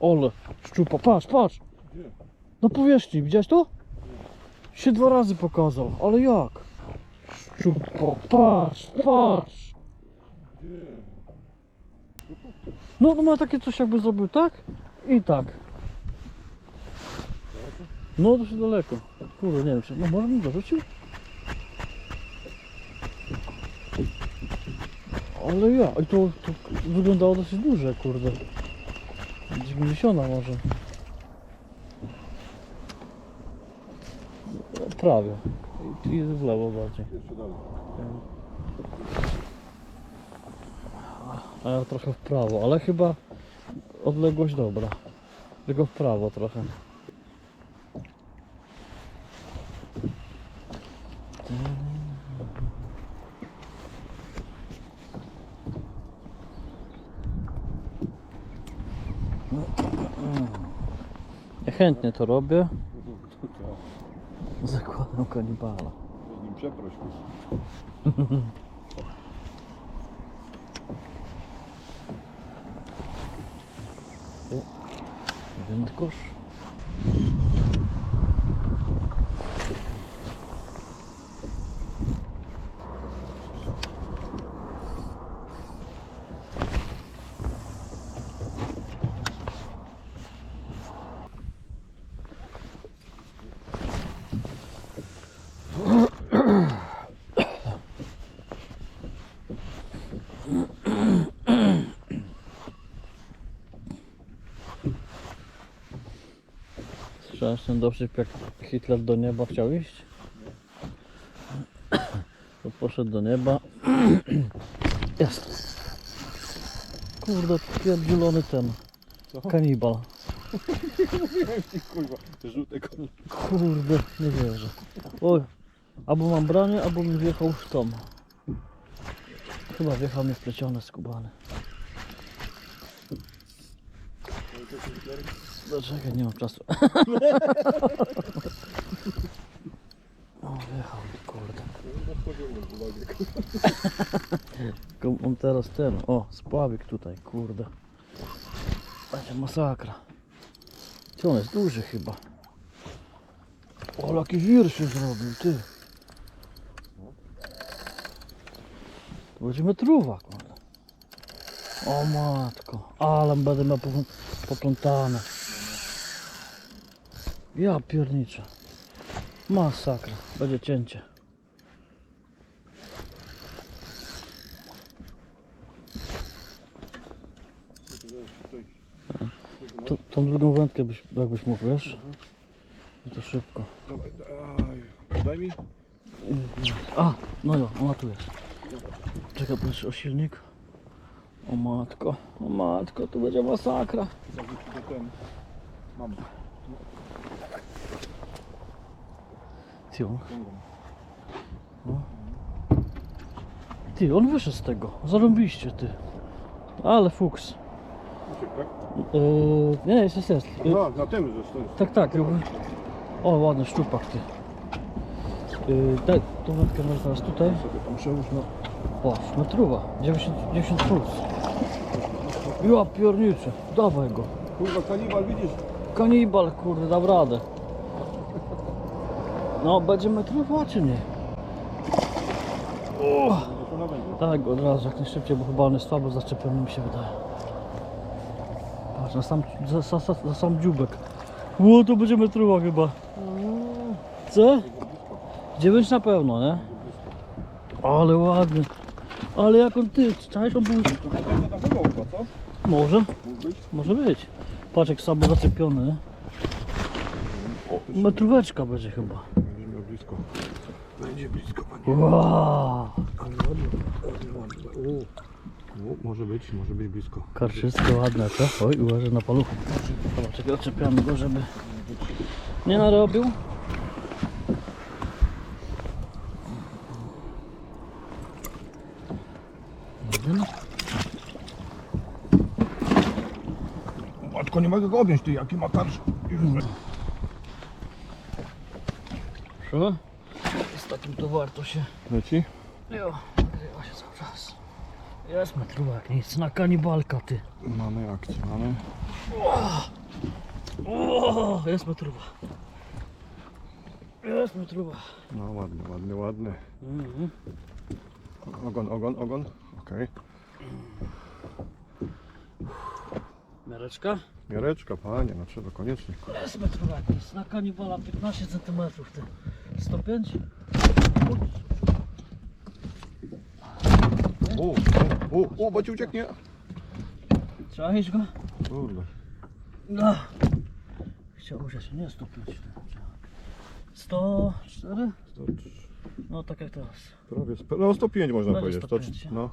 Ole, szczupa, patrz, patrz. Na powierzchni, widziałeś to? Się dwa razy pokazał, ale jak? Szczupa, patrz, patrz. No, no ma takie coś jakby zrobił tak i tak. No dosyć daleko. Kurde, nie wiem czy, no może bym dorzucił? Ale ja, i to, to wyglądało dosyć duże, kurde. 90 może. No, Prawie. I, I w lewo bardziej. A ja trochę w prawo, ale chyba odległość dobra. Tylko w prawo trochę. Ja chętnie to robię. Zakładam kanibala. Z nim przeproś. Wędkosz. Słyszałeś ten dowcip jak Hitler do nieba chciał iść? To poszedł do nieba. Jest. Kurde, pierdzielony ten. Co? Kanibal. Mówiłem ci kurwa, żółte konie. Kurde, nie wierzę. Oj, albo mam branie, albo mi wjechał w tom. Chyba wjechał mi wpleciony skubany. Dlaczego nie mam czasu? O, wjechał mi, kurde. Tylko mam teraz ten, o, spławik tutaj, kurde. Będzie masakra. Czy on jest duży chyba? O, jaki wir się zrobił, ty. To będzie kurde. O matko, ale będę miał poplą- poplątane. Ja pierniczę. Masakra, będzie cięcie. Tą drugą wędkę byś, jakbyś mógł, wiesz? I to szybko. Daj, mi. A, no jo, ona tu jest. Czekaj, patrz o silnik. O matko, o matko, tu będzie masakra. Mam. Ty, on, Ciągam. ty, on wyszedł z tego. Zarąbiście, ty. Ale fuks. Yy, nie, jest, jest, jest. Yy, No, na tym zresztą. tak, tak. Jakby... O, ładny szczupak, ty. Yy, daj, tą wędkę może teraz tutaj. Tam przełóż, no. Patrz, metruwa, 90, 90 plus. Ja pierniczę, dawaj go. Kurwa, kanibal, widzisz? Kanibal, kurde, dam radę. No, będzie metruwa czy nie? Tak, od razu, jak najszybciej, bo chyba on jest słabo zaczepiony, mi się wydaje. Patrz, na sam, za, za, za, za sam dziubek. Ło, to będzie metruwa chyba. Co? 9 na pewno, nie? Ale ładny. Ale jak on ty, czaisz on był... Może, może być. Patrz jak słabo zaczepiony? Metróweczka będzie chyba. Blisko. Będzie blisko, panie. Wow. Ale ładnie, ładnie, ładnie. O. O, może być, może być blisko. Karczysko ładne, co? Oj, uważaj na paluchu. Dobra, czekaj, odczepiamy go, żeby nie narobił. Jeden. Matko, nie mogę go objąć, ty jaki ma tarcz. Proszę. Z takim to warto się... Leci? Jo, nagrywa się cały czas. Jest metrówka jak nic, na kanibalka ty. Mamy akcję, mamy. O, jest metrówka. Jest metrówka. No ładny, ładny, ładny. Mhm. Ogon, ogon, ogon. Okej. Miareczka? Miereczka, panie, no trzeba koniecznie. Jest nic, na kanibala 15 cm ty. 105? O, o, o, o, bo ci ucieknie. Trzeba iść go? Kurde. No. Chciał usiąść, nie 105. 104? 103. No tak jak teraz. Prawie, no 105 można Prawie powiedzieć. 105, 103, no.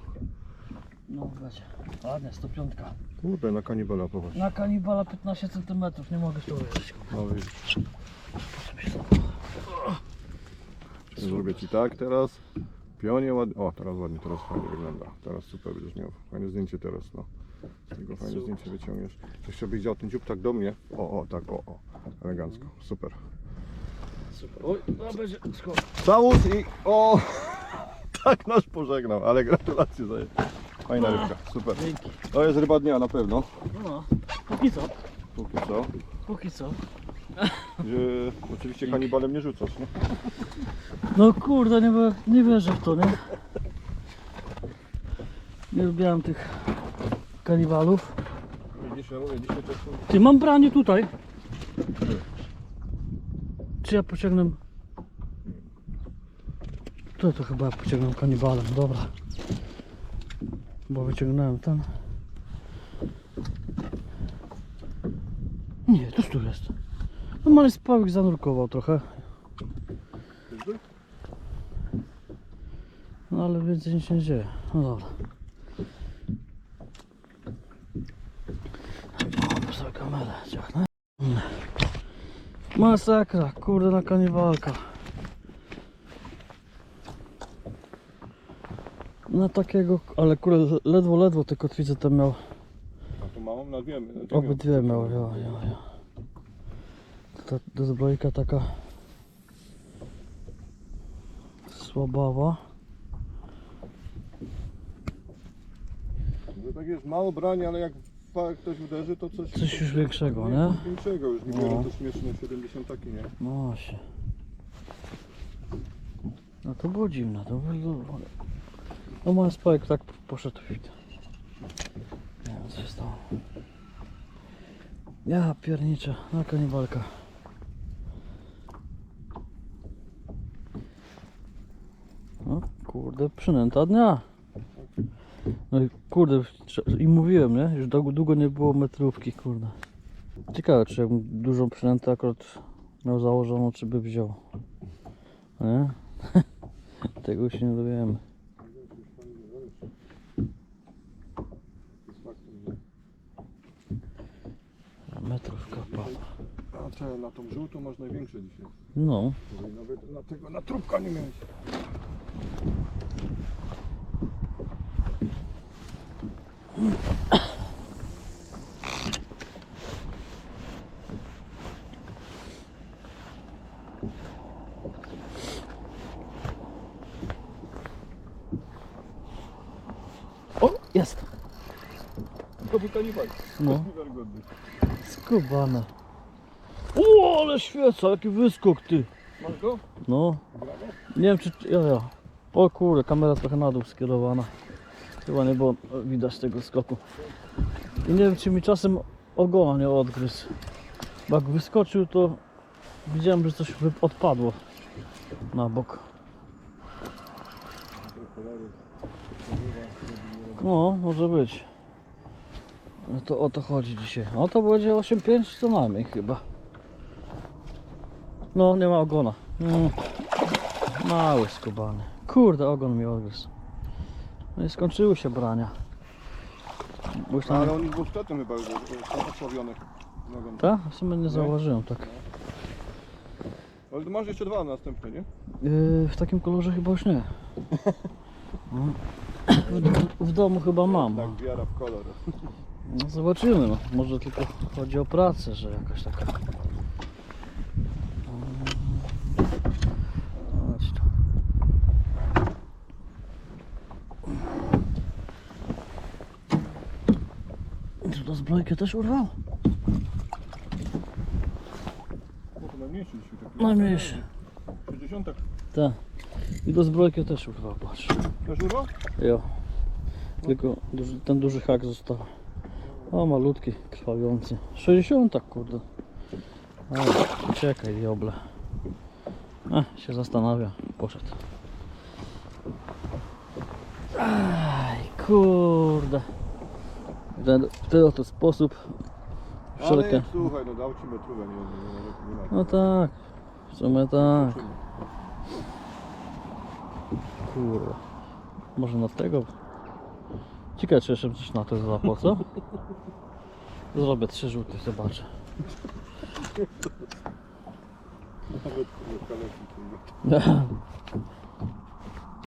No będzie. Ładnie, 105. Kurde, na kanibala popatrz. Na kanibala 15 cm, nie mogę w to uwierzyć. No widzisz. Zrobię ci tak teraz. Pionie ładnie. O, teraz ładnie, teraz fajnie wygląda. Teraz super będziesz miał. Fajne zdjęcie teraz, no. Z tego fajne Super. zdjęcie wyciągniesz. To chciałbyś wziął ten dziób tak do mnie. O, o, tak, o, o. Elegancko. Super. Super. Oj, no będzie skoro. Całus i o! Tak nas pożegnał, ale gratulacje za Fajna rybka, super. Dzięki. To jest ryba dnia na pewno. No, póki co, Póki co. póki co. Gdzie oczywiście kanibalem nie rzucasz, nie? No kurde, nie, nie wierzę w to, nie? Nie lubiałem tych kanibalów. Dzisiaj, mówię, dzisiaj też Ty, mam branie tutaj. Czy ja pociągnę... To to chyba pociągnę kanibalem, dobra. Bo wyciągnąłem ten. Nie, toż tu jest. No mały spałek zanurkował trochę. No ale więcej nic się nie dzieje. No dobra. O, sobie kamerę ciachnę. Masakra, kurde na kaniwalka. Na takiego, ale kurde ledwo, ledwo te kotwice tam miał. A tu małą na wiemy. Obydwie miał, ja, ja, ja. Ta do zbrojka taka słabawa. To tak jest mało brania, ale jak pa- ktoś uderzy, to coś... Coś już większego, nie? Coś większego, już nie No. biorą to śmieszne 70 taki, nie? No właśnie. No to było dziwne, to było... No mój spajek tak poszedł w fit. Się stało. Ja pierniczę, na kanibalka. No kurde, przynęta dnia. No i kurde, i mówiłem, nie? Już długo nie było metrówki, kurde. Ciekawe, czy jakbym dużą przynętę akurat miał założoną, czy by wziął. Nie? Tego się nie dowiemy. Te na tą żółtą masz największe dzisiaj. No, Nawet na tego, na trupka nie miałeś. o, jest. To był kanibal. No, Wiarygodny. O, ale świeca, jaki wyskok ty. Masz go? No, nie wiem czy, ja, ja. O kurde, kamera trochę na dół skierowana. Chyba nie było widać tego skoku. I nie wiem czy mi czasem ogona nie odgryzł. Bo jak wyskoczył to widziałem, że coś odpadło na bok. No, może być. No to o to chodzi dzisiaj. No to będzie 8,5 co najmniej chyba. No, nie ma ogona. Mm. Mały skubany. Kurde, ogon mi odgryzł. No i skończyły się brania. Bo już tam... Ale on był wtedy chyba osławiony. nogą. Tak? W sumie nie zauważyłem tak. Ale ty masz jeszcze dwa następne, nie? Yy, w takim kolorze chyba już nie. No. W, w domu chyba mam. Tak, wiara w kolor. No zobaczymy. No. Może tylko chodzi o pracę, że jakaś taka. Chodź tu. To zbrojkę też urwał? No to najmniejszy dzisiaj taki. Najmniejszy. 60 Tak. I do zbrojki też urwał, patrz. też urwał? Jo. Tylko duży, ten duży hak został. O, malutki, krwawiący. 60, kurde. Ale czekaj, dioble. A, się zastanawia. Poszedł. Aj, kurde. W ten, w ten oto sposób Ale wszelkie. słuchaj, no dał ci metrówę, nie, nie, nie, nie, nie, No tak, w sumie tak. Kurwa. Może na tego? Ciekawe czy jeszcze coś na to złapał, co? Zrobię trzy rzuty, zobaczę. Nawet nie kaleki, kurwa.